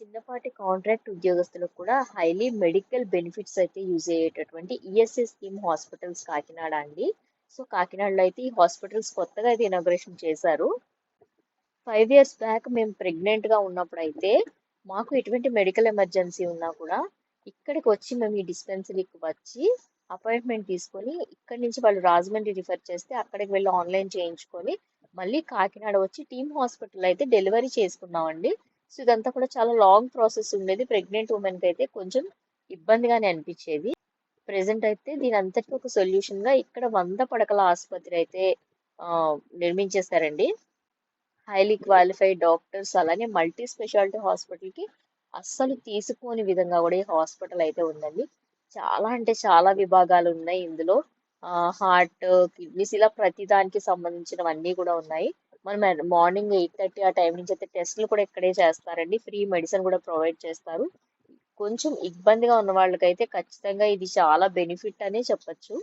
చిన్నపాటి కాంట్రాక్ట్ ఉద్యోగస్తులకు కూడా హైలీ మెడికల్ బెనిఫిట్స్ అయితే యూజ్ అయ్యేటటువంటి ఈఎస్ఐ స్కీమ్ హాస్పిటల్స్ కాకినాడ అండి. సో కాకినాడలో అయితే ఈ హాస్పిటల్స్ కొత్తగా అయితే ఇనాగ్రేషన్ చేశారు. ఫైవ్ ఇయర్స్ బ్యాక్ మేము ప్రెగ్నెంట్గా ఉన్నప్పుడు అయితే మాకు ఎటువంటి మెడికల్ ఎమర్జెన్సీ ఉన్నా కూడా ఇక్కడికి వచ్చి మేము ఈ డిస్పెన్సరీకి వచ్చి అపాయింట్మెంట్ తీసుకొని ఇక్కడి నుంచి వాళ్ళు రాజమండ్రి రిఫర్ చేస్తే అక్కడికి వెళ్ళి ఆన్లైన్ చేయించుకొని మళ్ళీ కాకినాడ వచ్చి టీమ్ హాస్పిటల్ అయితే డెలివరీ చేసుకున్నామండి. సో ఇదంతా కూడా చాలా లాంగ్ ప్రాసెస్ ఉండేది. ప్రెగ్నెంట్ ఉమెన్కి అయితే కొంచెం ఇబ్బందిగానే అనిపించేది. ప్రెసెంట్ అయితే దీని అంతటికి ఒక సొల్యూషన్గా ఇక్కడ వంద పడకల ఆసుపత్రి అయితే ఆ, నిర్మించేశారండి. హైలీ క్వాలిఫైడ్ డాక్టర్స్ అలానే మల్టీ స్పెషాలిటీ హాస్పిటల్కి అస్సలు తీసుకోని విధంగా కూడా ఈ హాస్పిటల్ అయితే ఉందండి. చాలా అంటే చాలా విభాగాలు ఉన్నాయి ఇందులో. హార్ట్ కిడ్నీస్ ఇలా ప్రతి దానికి సంబంధించినవన్నీ కూడా ఉన్నాయి. మనం మార్నింగ్ ఎయిట్ థర్టీ ఆ టైం నుంచి అయితే టెస్టులు కూడా ఇక్కడే చేస్తారండి. ఫ్రీ మెడిసిన్ కూడా ప్రొవైడ్ చేస్తారు. కొంచెం ఇబ్బందిగా ఉన్న వాళ్ళకైతే ఖచ్చితంగా ఇది చాలా బెనిఫిట్ అనే చెప్పచ్చు.